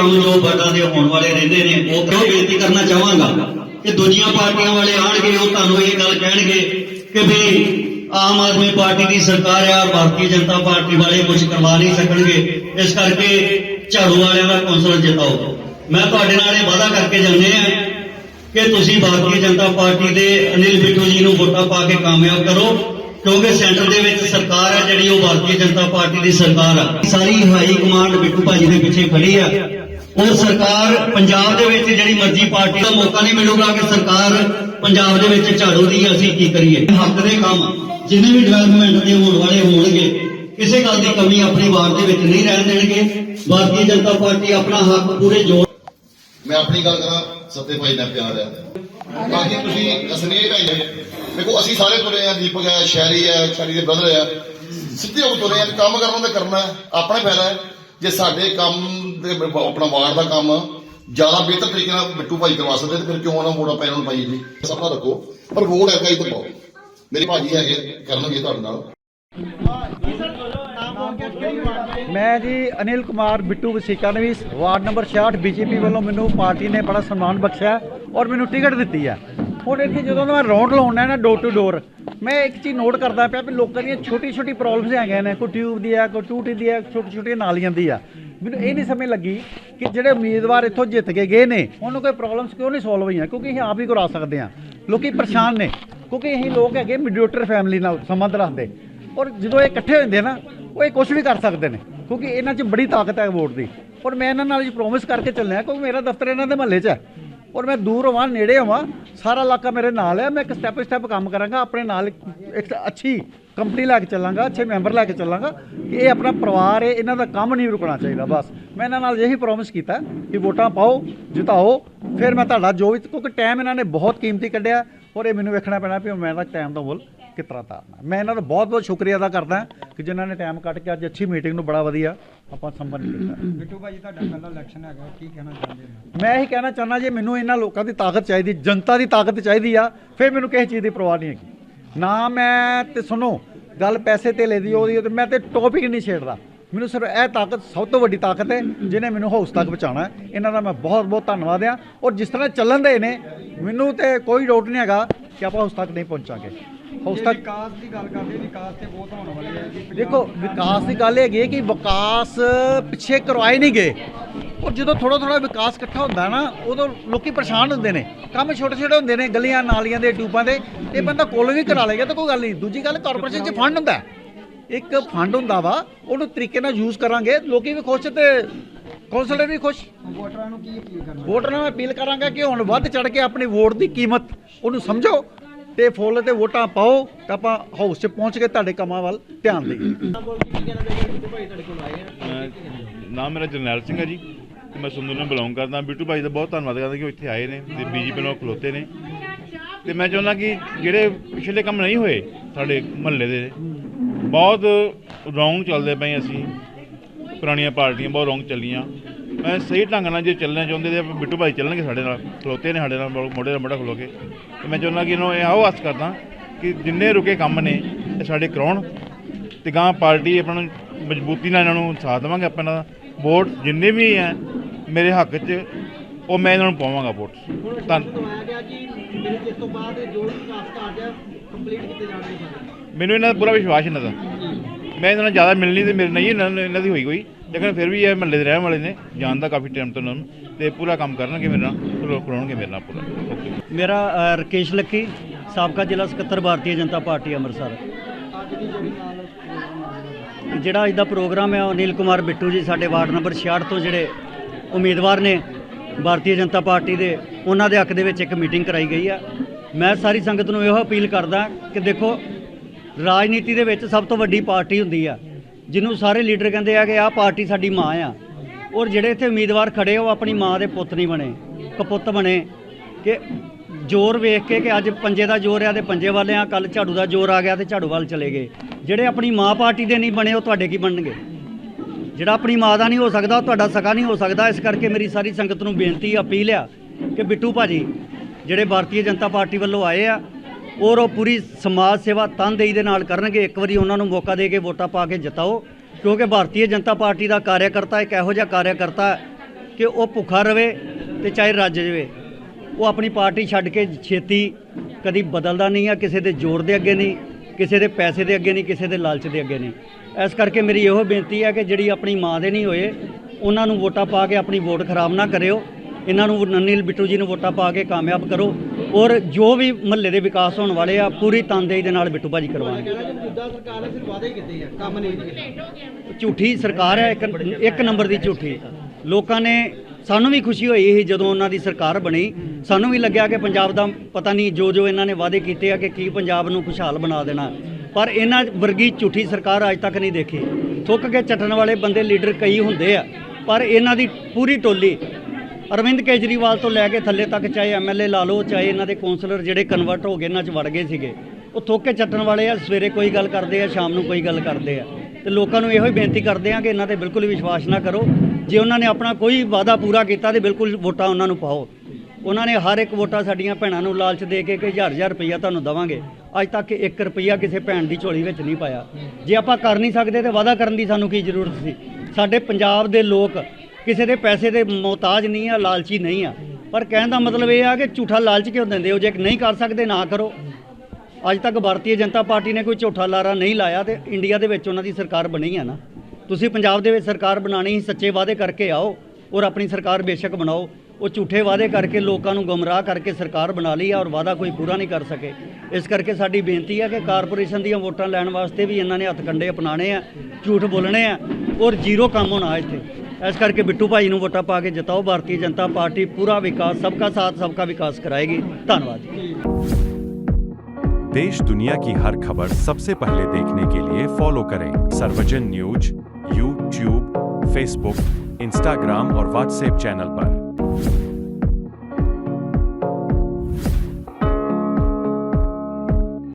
ਕੰਮ ਜੋ ਵੋਟਾਂ ਦੇ ਹੋਣ ਵਾਲੇ ਰਹਿੰਦੇ ਨੇ, ਉਹ ਕਿਉਂ ਬੇਨਤੀ ਕਰਨਾ ਚਾਹਾਂਗਾ? ਕਿ ਦੂਜੀਆਂ ਪਾਰਟੀਆਂ ਵਾਲੇ ਆਣਗੇ, ਉਹ ਤੁਹਾਨੂੰ ਇਹ ਗੱਲ ਕਹਿਣਗੇ ਕਿ ਵੀ ਆਮ ਆਦਮੀ ਪਾਰਟੀ ਦੀ ਸਰਕਾਰ ਆ, ਭਾਰਤੀ ਜਨਤਾ ਪਾਰਟੀ ਵਾਲੇ ਕੁਝ ਕਰਵਾ ਨਹੀਂ ਸਕਣਗੇ। ਇਸ ਕਰਕੇ ਝਾੜੂ ਵਾਲਿਆਂ ਦਾ ਕੌਂਸਲ ਜਿਤਾਓ। ਮੈਂ ਤੁਹਾਡੇ ਨਾਲ ਇਹ ਵਾਅਦਾ ਕਰਕੇ ਜਾਂਦੇ ਆ ਕਿ ਤੁਸੀਂ ਭਾਰਤੀ ਜਨਤਾ ਪਾਰਟੀ ਦੇ ਅਨਿਲ ਬਿੱਟੂ ਜੀ ਨੂੰ ਵੋਟਾਂ ਪਾ ਕੇ ਕਾਮਯਾਬ ਕਰੋ, ਕਿਉਂਕਿ ਸੈਂਟਰ ਦੇ ਵਿੱਚ ਸਰਕਾਰ ਹੈ ਜਿਹੜੀ, ਉਹ ਭਾਰਤੀ ਜਨਤਾ ਪਾਰਟੀ ਦੀ ਸਰਕਾਰ ਆ। ਸਾਰੀ ਹਾਈ ਕਮਾਂਡ ਬਿੱਟੂ ਭਾਜੀ ਦੇ ਪਿੱਛੇ ਖੜੀ ਆ। ਉਹ ਸਰਕਾਰ ਪੰਜਾਬ ਦੇ ਵਿੱਚ ਜਿਹੜੀ ਮਰਜ਼ੀ ਪਾਰਟੀ ਦਾ ਮੌਕਾ ਨਹੀਂ ਮਿਲੂਗਾ ਕਿ ਸਰਕਾਰ ਪੰਜਾਬ ਦੇ ਵਿੱਚ ਝਾੜੂ ਦੀ ਅਸੀਂ ਕੀ ਕਰੀਏ? ਹੱਕ ਦੇ ਕੰਮ, ਜਿੰਨੇ ਵੀ ਡਿਵੈਲਪਮੈਂਟ ਦੇ ਹੋਣ ਵਾਲੇ ਹੋਣਗੇ, ਕਿਸੇ ਗੱਲ ਦੀ ਕਮੀ ਆਪਣੀ ਵਾਰਡ ਦੇ ਵਿੱਚ ਨਹੀਂ ਰਹਿਣ ਦੇਣਗੇ। ਭਾਰਤੀ ਜਨਤਾ ਪਾਰਟੀ ਆਪਣਾ ਹੱਕ ਪੂਰੇ ਜੋਰ ਮੈਂ ਆਪਣੀ ਗੱਲ ਕਰਾਂ, ਸੱਤੇ ਭਾਈ ਦਾ ਪਿਆਰ ਹੈ। ਬਾਕੀ ਤੁਸੀਂ ਅਸਲੀ ਭਾਈ ਨੇ, ਦੇਖੋ, ਅਸੀਂ ਸਾਰੇ ਤੁਰੇ ਆ ਦੀਪਕ ਹੈ, ਸ਼ਹਿਰੀ ਹੈ, ਸ਼ਹਿਰੀ ਦੇ ਬ੍ਰਦਰ ਹੈ। ਸਿੱਧੇ ਹੋ ਤੁਰੇ ਆ ਕੰਮ ਕਰਨਾ ਤਾਂ ਕਰਨਾ ਆਪਣਾ ਫਾਇਦਾ ਹੈ। ਜੇ ਸਾਡੇ ਕੰਮ ਦੇ ਆਪਣਾ ਵਾਰਡ ਦਾ ਕੰਮ ਜ਼ਿਆਦਾ ਬਿਹਤਰ ਤਰੀਕੇ ਨਾਲ ਬਿੱਟੂ ਭਾਈ ਕਰਵਾ ਸਕਦੇ ਤੇ ਫਿਰ ਕਿਉਂ ਨਾ ਵੋਟਾਂ ਪੈਣ ਨੂੰ ਪਾਈ ਜੀ। ਸਪਨਾ ਰੱਖੋ। ਪਰ ਵੋਟ ਹੈ, ਕਈ ਤਾਂ ਪਾਓ ਮੇਰੇ ਭਾਜੀ ਹੈਗੇ, ਕਰਨਗੇ ਤੁਹਾਡੇ ਨਾਲ। ਮੈਂ ਜੀ ਅਨਿਲ ਕੁਮਾਰ ਬਿੱਟੂ ਵਸੀਕਾ ਨਵੀਸ, ਵਾਰਡ ਨੰਬਰ 66 ਬੀਜੇਪੀ ਵੱਲੋਂ ਮੈਨੂੰ ਪਾਰਟੀ ਨੇ ਬੜਾ ਸਨਮਾਨ ਬਖਸ਼ਿਆ ਔਰ ਮੈਨੂੰ ਟਿਕਟ ਦਿੱਤੀ ਆ ਹੁਣ ਇੱਥੇ ਜਦੋਂ ਮੈਂ ਰੌਂਡ ਲਾਉਣਾ ਨਾ ਡੋਰ ਟੂ ਡੋਰ ਮੈਂ ਇੱਕ ਚੀਜ਼ ਨੋਟ ਕਰਦਾ ਪਿਆ ਵੀ ਲੋਕਾਂ ਦੀਆਂ ਛੋਟੀ ਛੋਟੀ ਪ੍ਰੋਬਲਮਸ ਹੈਗੀਆਂ ਨੇ, ਕੋਈ ਟਿਊਬ ਦੀ ਆ ਕੋਈ ਟੂਟੀ ਦੀ ਆ ਛੋਟੀ ਛੋਟੀ ਨਾਲੀਆਂ ਦੀ ਆ ਮੈਨੂੰ ਇਹ ਨਹੀਂ ਸਮਝ ਲੱਗੀ ਕਿ ਜਿਹੜੇ ਉਮੀਦਵਾਰ ਇੱਥੋਂ ਜਿੱਤ ਕੇ ਗਏ ਨੇ, ਉਹਨਾਂ ਕੋਈ ਪ੍ਰੋਬਲਮਸ ਕਿਉਂ ਨਹੀਂ ਸੋਲਵ ਹੋਈਆਂ? ਕਿਉਂਕਿ ਅਸੀਂ ਆਪ ਹੀ ਕਰਾ ਸਕਦੇ ਹਾਂ। ਲੋਕੀ ਪਰੇਸ਼ਾਨ ਨੇ। ਕਿਉਂਕਿ ਅਸੀਂ ਲੋਕ ਹੈਗੇ ਮਿਡਿਓਟਰ ਫੈਮਿਲੀ ਨਾਲ ਸੰਬੰਧ ਰੱਖਦੇ। ਔਰ ਜਦੋਂ ਇਹ ਇਕੱਠੇ ਹੁੰਦੇ ਨਾ, ਉਹ ਇਹ ਕੁਝ ਵੀ ਕਰ ਸਕਦੇ ਨੇ। ਕਿਉਂਕਿ ਇਹਨਾਂ 'ਚ ਬੜੀ ਤਾਕਤ ਹੈ ਵੋਟ ਦੀ। ਔਰ ਮੈਂ ਇਹਨਾਂ ਨਾਲ ਜੀ ਪ੍ਰੋਮਿਸ ਕਰਕੇ ਚੱਲਿਆ, ਕਿਉਂਕਿ ਮੇਰਾ ਦਫ਼ਤਰ ਇਹਨਾਂ ਦੇ ਮਹੱਲੇ 'ਚ ਹੈ। ਔਰ ਮੈਂ ਦੂਰ ਹੋਵਾਂ, ਨੇੜੇ ਹੋਵਾਂ, ਸਾਰਾ ਇਲਾਕਾ ਮੇਰੇ ਨਾਲ ਹੈ। ਮੈਂ ਇੱਕ ਸਟੈਪ ਸਟੈਪ ਕੰਮ ਕਰਾਂਗਾ, ਆਪਣੇ ਨਾਲ ਇੱਕ ਅੱਛੀ ਕੰਪਨੀ ਲੈ ਕੇ ਚੱਲਾਂਗਾ ਅੱਛੇ ਮੈਂਬਰ ਲੈ ਕੇ ਚੱਲਾਂਗਾ ਕਿ ਇਹ ਆਪਣਾ ਪਰਿਵਾਰ ਹੈ ਇਹਨਾਂ ਦਾ ਕੰਮ ਨਹੀਂ ਰੁਕਣਾ ਚਾਹੀਦਾ ਬਸ। ਮੈਂ ਇਹਨਾਂ ਨਾਲ ਇਹੀ ਪ੍ਰੋਮਿਸ ਕੀਤਾ ਕਿ ਵੋਟਾਂ ਪਾਓ ਜਿਤਾਓ ਫਿਰ ਮੈਂ ਤੁਹਾਡਾ ਜੋ ਵੀ ਕਿਉਂਕਿ ਟਾਈਮ ਇਹਨਾਂ ਨੇ ਬਹੁਤ ਕੀਮਤੀ ਕੱਢਿਆ ਔਰ ਇਹ ਮੈਨੂੰ ਵੇਖਣਾ ਪੈਣਾ ਵੀ ਮੈਂ ਦਾ ਟਾਈਮ ਦਾ ਮੁੱਲ ਕਿਸ ਤਰ੍ਹਾਂ ਤਾਰਨਾ। ਮੈਂ ਇਹਨਾਂ ਦਾ ਬਹੁਤ ਬਹੁਤ ਸ਼ੁਕਰੀਆ ਅਦਾ ਕਰਦਾ ਕਿ ਜਿਨ੍ਹਾਂ ਨੇ ਟਾਈਮ ਕੱਢ ਕੇ ਅੱਜ ਅੱਛੀ ਮੀਟਿੰਗ ਨੂੰ ਬੜਾ ਵਧੀਆ ਆਪਾਂ ਸੰਪੰਨ ਕੀਤਾ। ਬਿੱਟੂ ਭਾਜੀ ਤੁਹਾਡਾ ਪਹਿਲਾ ਇਲੈਕਸ਼ਨ ਹੈਗਾ ਕੀ ਕਹਿਣਾ ਚਾਹੁੰਦੇ ਹੋ? ਮੈਂ ਇਹੀ ਕਹਿਣਾ ਚਾਹੁੰਦਾ ਜੇ ਮੈਨੂੰ ਇਹਨਾਂ ਲੋਕਾਂ ਦੀ ਤਾਕਤ ਚਾਹੀਦੀ ਜਨਤਾ ਦੀ ਤਾਕਤ ਚਾਹੀਦੀ ਆ ਫਿਰ ਮੈਨੂੰ ਕਿਸੇ ਚੀਜ਼ ਦੀ ਪਰਵਾਹ ਨਹੀਂ ਹੈਗੀ। ਨਾ ਮੈਂ ਤੇ ਸੁਣੋ ਗੱਲ ਪੈਸੇ ਤੇ ਦੀ ਉਹਦੀ ਤੇ ਮੈਂ ਤੇ ਟੌਪਿਕ ਨਹੀਂ ਛੇੜਦਾ। ਮੈਨੂੰ ਸਿਰਫ ਇਹ ਤਾਕਤ ਸਭ ਤੋਂ ਵੱਡੀ ਤਾਕਤ ਹੈ ਜਿਹਨੇ ਮੈਨੂੰ ਹਾਊਸ ਤੱਕ ਪਹੁੰਚਾਉਣਾ ਹੈ। ਇਹਨਾਂ ਦਾ ਮੈਂ ਬਹੁਤ ਬਹੁਤ ਧੰਨਵਾਦ ਆ ਔਰ ਜਿਸ ਤਰ੍ਹਾਂ ਚੱਲਣ ਦੇ ਨੇ ਮੈਨੂੰ ਤੇ ਕੋਈ ਡਾਊਟ ਨਹੀਂ ਹੈਗਾ ਕਿ ਆਪਾਂ ਹਾਊਸ ਤੱਕ ਨਹੀਂ ਪਹੁੰਚਾਂਗੇ। ਹਾਊਸ ਜੇ ਤੱਕ ਵਿਕਾਸ ਦੀ ਗੱਲ ਕਰਦੇ ਵਿਕਾਸ ਤੇ ਬਹੁਤ ਹੋਣ ਵਾਲੀ ਹੈ। ਦੇਖੋ ਵਿਕਾਸ ਦੀ ਗੱਲ ਹੈਗੀ ਕਿ ਵਿਕਾਸ ਪਿੱਛੇ ਕਰਵਾਏ ਨਹੀਂ ਗਏ। ਔਰ ਜਦੋਂ ਥੋੜਾ ਥੋੜਾ ਵਿਕਾਸ ਇਕੱਠਾ ਹੁੰਦਾ ਨਾ ਉਦੋਂ ਲੋਕੀ ਪਰੇਸ਼ਾਨ ਹੁੰਦੇ ਨੇ। ਕੰਮ ਛੋਟੇ ਛੋਟੇ ਹੁੰਦੇ ਨੇ ਗਲੀਆਂ ਨਾਲੀਆਂ ਦੇ ਟਿਊਬਾਂ ਦੇ ਇਹ ਬੰਦਾ ਕੋਲ ਵੀ ਕਰਾ ਲੇਗਾ ਤਾਂ ਕੋਈ ਗੱਲ ਨਹੀਂ। ਦੂਜੀ ਗੱਲ ਕਾਰਪੋਰੇਸ਼ਨ 'ਚ ਫੰਡ ਹੁੰਦਾ। ਇੱਕ ਫੰਡ ਹੁੰਦਾ ਵਾ ਉਹਨੂੰ ਤਰੀਕੇ ਨਾਲ ਯੂਜ਼ ਕਰਾਂਗੇ ਲੋਕੀ ਵੀ ਖੁਸ਼ ਤੇ ਕੌਂਸਲਰ ਵੀ ਖੁਸ਼। ਵੋਟਰਾਂ ਨੂੰ ਕੀ ਅਪੀਲ ਕਰਨਾ? ਵੋਟਰਾਂ ਨੂੰ ਅਪੀਲ ਕਰਾਂਗਾ ਕਿ ਹੁਣ ਵੱਧ ਚੜ ਕੇ ਆਪਣੀ ਵੋਟ ਦੀ ਕੀਮਤ ਉਹਨੂੰ ਸਮਝੋ ਤੇ ਫੁੱਲ ਤੇ ਵੋਟਾਂ ਪਾਓ ਤਾਂ ਆਪਾਂ ਹਾਊਸ 'ਚ ਪਹੁੰਚ ਕੇ ਤੁਹਾਡੇ ਕੰਮਾਂ ਵੱਲ ਧਿਆਨ ਦੇਈਏ। ਨਾਮ ਮੇਰਾ ਜਰਨੈਲ ਸਿੰਘ ਹੈ ਜੀ। ਤੇ ਮੈਂ ਸੰਦੂਰ ਨੂੰ ਬਿਲੋਂਗ ਕਰਦਾ, ਬਿੱਟੂ ਭਾਈ ਦਾ ਬਹੁਤ ਧੰਨਵਾਦ ਕਰਦਾ ਕਿ ਉਹ ਇੱਥੇ ਆਏ ਨੇ ਤੇ ਬੀਜੇਪੀ ਨਾਲ ਖਲੋਤੇ ਨੇ। ਤੇ ਮੈਂ ਚਾਹੁੰਦਾ ਕਿ ਜਿਹੜੇ ਪਿਛਲੇ ਕੰਮ ਨਹੀਂ ਹੋਏ ਸਾਡੇ ਮਹੱਲੇ ਦੇ, ਬਹੁਤ ਰੌਂਗ ਚੱਲਦੇ ਪਏ ਅਸੀਂ। ਪੁਰਾਣੀਆਂ ਪਾਰਟੀਆਂ ਬਹੁਤ ਰੌਂਗ ਚੱਲੀਆਂ। ਮੈਂ ਸਹੀ ਢੰਗ ਨਾਲ ਜੇ ਚੱਲਣਾ ਚਾਹੁੰਦੇ ਤੇ ਬਿੱਟੂ ਭਾਈ ਚੱਲਣਗੇ ਸਾਡੇ ਨਾਲ, ਖਲੋਤੇ ਨੇ ਸਾਡੇ ਨਾਲ ਬਹੁਤ ਮੋਢੇ ਨਾਲ ਮੋਢਾ ਖਲੋ ਕੇ। ਤੇ ਮੈਂ ਚਾਹੁੰਦਾ ਕਿ ਇਹਨੂੰ ਇਹ ਆਓ ਆਸ ਕਰਦਾ ਕਿ ਜਿੰਨੇ ਰੁਕੇ ਕੰਮ ਨੇ, ਇਹ ਸਾਡੇ ਕਰਾਉਣ ਤੇ ਗਾਂ ਪਾਰਟੀ ਆਪਣਾ ਨੂੰ ਮਜ਼ਬੂਤੀ ਨਾਲ ਇਹਨਾਂ ਨੂੰ ਸਾਥ ਦੇਵਾਂਗੇ ਆਪਾਂ ਇਹਨਾਂ ਦਾ। ਵੋਟ ਜਿੰਨੇ ਵੀ ਹੈ ਮੇਰੇ ਹੱਕ 'ਚ ਉਹ ਮੈਂ ਇਹਨਾਂ ਨੂੰ ਪਾਵਾਂਗਾ ਵੋਟ। ਧੰਨ ਮੈਨੂੰ ਇਹਨਾਂ ਦਾ ਪੂਰਾ ਵਿਸ਼ਵਾਸ ਇਹਨਾਂ ਦਾ। ਮੈਂ ਇਹਨਾਂ ਨਾਲ ਜ਼ਿਆਦਾ ਮਿਲਣੀ ਤੇ ਮੇਰੇ ਨਹੀਂ ਇਹਨਾਂ ਨੂੰ ਇਹਨਾਂ ਦੀ ਹੋਈ ਕੋਈ। ਲੇਕਿਨ ਫਿਰ ਵੀ ਇਹ ਮਹੱਲੇ ਦੇ ਰਹਿਣ ਵਾਲੇ ਨੇ ਜਾਣਦਾ ਕਾਫੀ ਟਾਈਮ ਤੋਂ ਇਹਨਾਂ ਨੂੰ ਤੇ ਪੂਰਾ ਕੰਮ ਕਰਨਗੇ ਮੇਰੇ ਨਾਲ ਕਰਾਉਣਗੇ ਮੇਰੇ ਨਾਲ ਪੂਰਾ। ਓਕੇ ਮੇਰਾ ਰਕੇਸ਼ ਲੱਕੀ ਸਾਬਕਾ ਜ਼ਿਲ੍ਹਾ ਸਕੱਤਰ ਭਾਰਤੀ ਜਨਤਾ ਪਾਰਟੀ ਅੰਮ੍ਰਿਤਸਰ। ਜਿਹੜਾ ਅੱਜ ਦਾ ਪ੍ਰੋਗਰਾਮ ਹੈ ਉਹ ਅਨਿਲ ਕੁਮਾਰ ਬਿੱਟੂ ਜੀ ਸਾਡੇ ਵਾਰਡ ਨੰਬਰ 66 ਤੋਂ ਜਿਹੜੇ ਉਮੀਦਵਾਰ ਨੇ ਭਾਰਤੀ ਜਨਤਾ ਪਾਰਟੀ ਦੇ ਉਹਨਾਂ ਦੇ ਹੱਕ ਦੇ ਵਿੱਚ ਇੱਕ ਮੀਟਿੰਗ ਕਰਾਈ ਗਈ ਆ। ਮੈਂ ਸਾਰੀ ਸੰਗਤ ਨੂੰ ਇਹੋ ਅਪੀਲ ਕਰਦਾ ਕਿ ਦੇਖੋ, ਰਾਜਨੀਤੀ ਦੇ ਵਿੱਚ ਸਭ ਤੋਂ ਵੱਡੀ ਪਾਰਟੀ ਹੁੰਦੀ ਆ, ਜਿਹਨੂੰ ਸਾਰੇ ਲੀਡਰ ਕਹਿੰਦੇ ਆ ਕਿ ਆਹ ਪਾਰਟੀ ਸਾਡੀ ਮਾਂ ਆ। ਔਰ ਜਿਹੜੇ ਇੱਥੇ ਉਮੀਦਵਾਰ ਖੜੇ ਉਹ ਆਪਣੀ ਮਾਂ ਦੇ ਪੁੱਤ ਨਹੀਂ ਬਣੇ, ਕਪੁੱਤ ਬਣੇ ਕਿ ਜ਼ੋਰ ਵੇਖ ਕੇ ਕਿ ਅੱਜ ਪੰਜੇ ਦਾ ਜ਼ੋਰ ਆ ਤੇ ਪੰਜੇ ਵਾਲੇ ਆ ਕੱਲ ਝਾੜੂ ਦਾ ਜ਼ੋਰ ਆ ਗਿਆ ਤੇ ਝਾੜੂ ਵੱਲ ਚਲੇ ਗਏ। ਜਿਹੜੇ ਆਪਣੀ ਮਾਂ ਪਾਰਟੀ ਦੇ ਨਹੀਂ ਬਣੇ, ਉਹ ਤੁਹਾਡੇ ਕੀ ਬਣਨਗੇ? ਜਿਹੜਾ ਆਪਣੀ ਮਾਂ ਦਾ ਨਹੀਂ ਹੋ ਸਕਦਾ, ਉਹ ਤੁਹਾਡਾ ਸਕਾ ਨਹੀਂ ਹੋ ਸਕਦਾ। ਇਸ ਕਰਕੇ ਮੇਰੀ ਸਾਰੀ ਸੰਗਤ ਨੂੰ ਬੇਨਤੀ, ਅਪੀਲ ਆ ਕਿ ਬਿੱਟੂ ਭਾਜੀ, ਜਿਹੜੇ ਭਾਰਤੀ ਜਨਤਾ ਪਾਰਟੀ ਵੱਲੋਂ ਆਏ ਆ, ਔਰ ਉਹ ਪੂਰੀ ਸਮਾਜ ਸੇਵਾ ਤਨਦੇਹੀ ਦੇ ਨਾਲ ਕਰਨਗੇ। ਇੱਕ ਵਾਰੀ ਉਹਨਾਂ ਨੂੰ ਮੌਕਾ ਦੇ ਕੇ ਵੋਟਾਂ ਪਾ ਕੇ ਜਿਤਾਓ, ਕਿਉਂਕਿ ਭਾਰਤੀ ਜਨਤਾ ਪਾਰਟੀ ਦਾ ਕਾਰਿਆਕਰਤਾ ਇੱਕ ਇਹੋ ਜਿਹਾ ਕਾਰਿਆਕਰਤਾ ਹੈ ਕਿ ਉਹ ਭੁੱਖਾ ਰਵੇ ਤੇ ਚਾਹੇ ਰੱਜ ਜਾਵੇ। ਉਹ ਆਪਣੀ ਪਾਰਟੀ ਛੱਡ ਕੇ ਛੇਤੀ ਕਦੀ ਬਦਲਦਾ ਨਹੀਂ ਆ, ਕਿਸੇ ਦੇ ਜ਼ੋਰ ਦੇ ਅੱਗੇ ਨਹੀਂ, ਕਿਸੇ ਦੇ ਪੈਸੇ ਦੇ ਅੱਗੇ ਨਹੀਂ, ਕਿਸੇ ਦੇ ਲਾਲਚ ਦੇ ਅੱਗੇ ਨਹੀਂ। ਇਸ ਕਰਕੇ ਮੇਰੀ ਇਹੋ ਬੇਨਤੀ ਹੈ ਕਿ ਜਿਹੜੀ ਆਪਣੀ ਮਾਂ ਦੇ ਨਹੀਂ ਹੋਏ ਉਹਨਾਂ ਨੂੰ ਵੋਟਾਂ ਪਾ ਕੇ ਆਪਣੀ ਵੋਟ ਖਰਾਬ ਨਾ ਕਰਿਓ। ਇਹਨਾਂ ਨੂੰ ਨੰਨੀਲ ਬਿੱਟੂ ਜੀ ਨੂੰ ਵੋਟਾਂ ਪਾ ਕੇ ਕਾਮਯਾਬ ਕਰੋ ਔਰ ਜੋ ਵੀ ਮਹੱਲੇ ਦੇ ਵਿਕਾਸ ਹੋਣ ਵਾਲੇ ਆ ਪੂਰੀ ਤਨਦੇਹੀ ਦੇ ਨਾਲ ਬਿੱਟੂ ਭਾਜੀ ਕਰਵਾਉਣਗੇ ਝੂਠੀ ਸਰਕਾਰ ਹੈ ਇੱਕ ਇੱਕ ਨੰਬਰ ਦੀ ਝੂਠੀ। ਲੋਕਾਂ ਨੇ ਸਾਨੂੰ ਵੀ ਖੁਸ਼ੀ ਹੋਈ ਸੀ ਜਦੋਂ ਉਹਨਾਂ ਦੀ ਸਰਕਾਰ ਬਣੀ। ਸਾਨੂੰ ਵੀ ਲੱਗਿਆ ਕਿ ਪੰਜਾਬ ਦਾ ਪਤਾ ਨਹੀਂ ਜੋ ਜੋ ਇਹਨਾਂ ਨੇ ਵਾਅਦੇ ਕੀਤੇ ਆ ਕਿ ਕੀ ਪੰਜਾਬ ਨੂੰ ਖੁਸ਼ਹਾਲ ਬਣਾ ਦੇਣਾ। ਪਰ ਇਹਨਾਂ ਵਰਗੀ ਝੂਠੀ ਸਰਕਾਰ ਅੱਜ ਤੱਕ ਨਹੀਂ ਦੇਖੀ। ਥੁੱਕ ਕੇ ਚੱਟਣ ਵਾਲੇ ਬੰਦੇ ਲੀਡਰ ਕਈ ਹੁੰਦੇ ਆ, ਪਰ ਇਹਨਾਂ ਦੀ ਪੂਰੀ ਟੋਲੀ ਅਰਵਿੰਦ ਕੇਜਰੀਵਾਲ ਤੋਂ ਲੈ ਕੇ ਥੱਲੇ ਤੱਕ ਚਾਹੇ ਐਮਐਲਏ ਲਾ ਲਓ, ਚਾਹੇ ਇਹਨਾਂ ਦੇ ਕੌਂਸਲਰ ਜਿਹੜੇ ਕਨਵਰਟ ਹੋ ਗਏ, ਇਹਨਾਂ 'ਚ ਵੜ ਗਏ ਸੀਗੇ। ਉਹ ਥੁੱਕ ਕੇ ਚੱਟਣ ਵਾਲੇ ਆ, ਸਵੇਰੇ ਕੋਈ ਗੱਲ ਕਰਦੇ ਆ, ਸ਼ਾਮ ਨੂੰ ਕੋਈ ਗੱਲ ਕਰਦੇ ਆ। ਤੇ ਲੋਕਾਂ ਨੂੰ ਇਹੋ ਹੀ ਬੇਨਤੀ ਕਰਦੇ ਆ ਕਿ ਇਹਨਾਂ ਤੇ ਬਿਲਕੁਲ ਵਿਸ਼ਵਾਸ ਨਾ ਕਰੋ। ਜੇ ਉਹਨਾਂ ਨੇ ਆਪਣਾ ਕੋਈ ਵਾਅਦਾ ਪੂਰਾ ਕੀਤਾ ਤੇ ਬਿਲਕੁਲ ਵੋਟਾਂ ਉਹਨਾਂ ਨੂੰ ਪਾਓ। ਉਹਨਾਂ ਨੇ ਹਰ ਇੱਕ ਵੋਟਾਂ ਸਾਡੀਆਂ ਭੈਣਾਂ ਨੂੰ ਲਾਲਚ ਦੇ ਕੇ ਕਿ ਹਜ਼ਾਰ ਹਜ਼ਾਰ ਰੁਪਈਆ ਤੁਹਾਨੂੰ ਦਵਾਂਗੇ। ਅੱਜ ਤੱਕ 1 ਰੁਪਈਆ ਕਿਸੇ ਭੈਣ ਦੀ ਝੋਲੀ ਵਿੱਚ ਨਹੀਂ ਪਾਇਆ। ਜੇ ਆਪਾਂ ਕਰ ਨਹੀਂ ਸਕਦੇ ਤੇ ਵਾਅਦਾ ਕਰਨ ਦੀ ਸਾਨੂੰ ਕੀ ਜ਼ਰੂਰਤ ਸੀ? ਸਾਡੇ ਪੰਜਾਬ ਦੇ ਲੋਕ ਕਿਸੇ ਦੇ ਪੈਸੇ ਦੇ ਮੁਹਤਾਜ ਨਹੀਂ ਆ, ਲਾਲਚੀ ਨਹੀਂ ਆ। ਪਰ ਕਹਿਣ ਦਾ ਮਤਲਬ ਇਹ ਆ ਕਿ ਝੂਠਾ ਲਾਲਚ ਕਿਉਂ ਦਿੰਦੇ ਹੋ? ਜੇ ਨਹੀਂ ਕਰ ਸਕਦੇ, ਨਾ ਕਰੋ। ਅੱਜ ਤੱਕ ਭਾਰਤੀ ਜਨਤਾ ਪਾਰਟੀ ਨੇ ਕੋਈ ਝੂਠਾ ਲਾਰਾ ਨਹੀਂ ਲਾਇਆ ਤੇ ਇੰਡੀਆ ਦੇ ਵਿੱਚ ਉਹਨਾਂ ਦੀ ਸਰਕਾਰ ਬਣੀ ਆ ਨਾ। ਤੁਸੀਂ ਪੰਜਾਬ ਦੇ ਵਿੱਚ ਸਰਕਾਰ ਬਣਾਣੀ ਸੀ, ਸੱਚੇ ਵਾਅਦੇ ਕਰਕੇ ਆਓ ਔਰ ਆਪਣੀ ਸਰਕਾਰ ਬੇਸ਼ੱਕ ਬਣਾਓ। ਉਹ ਝੂਠੇ ਵਾਅਦੇ ਕਰਕੇ ਲੋਕਾਂ ਨੂੰ ਗੁੰਮਰਾਹ ਕਰਕੇ ਸਰਕਾਰ ਬਣਾ ਲਈ ਆ ਔਰ ਵਾਅਦਾ ਕੋਈ ਪੂਰਾ ਨਹੀਂ ਕਰ ਸਕੇ ਇਸ ਕਰਕੇ ਸਾਡੀ ਬੇਨਤੀ ਹੈ ਕਿ ਕਾਰਪੋਰੇਸ਼ਨ ਦੀਆਂ ਵੋਟਾਂ ਲੈਣ ਵਾਸਤੇ ਵੀ ਇਹਨਾਂ ਨੇ ਹੱਥ ਕੰਡੇ ਅਪਣਾਣੇ ਆ ਝੂਠ ਬੋਲਣੇ ਆ ਔਰ ਜ਼ੀਰੋ ਕੰਮ ਹੋਣਾ ਇੱਥੇ ਇਸ ਕਰਕੇ ਬਿੱਟੂ ਭਾਈ ਨੂੰ ਵੋਟਾਂ ਪਾ ਕੇ ਜਿਤਾਓ ਭਾਰਤੀ ਜਨਤਾ ਪਾਰਟੀ ਪੂਰਾ ਵਿਕਾਸ ਸਬਕਾ ਸਾਥ ਸਬਕਾ ਵਿਕਾਸ कराएगी ਧੰਨਵਾਦ ਜੀ देश दुनिया की हर खबर सबसे पहले देखने के लिए फॉलो करें Sarvajan news YouTube Facebook Instagram और व्हाट्सएप चैनल पर।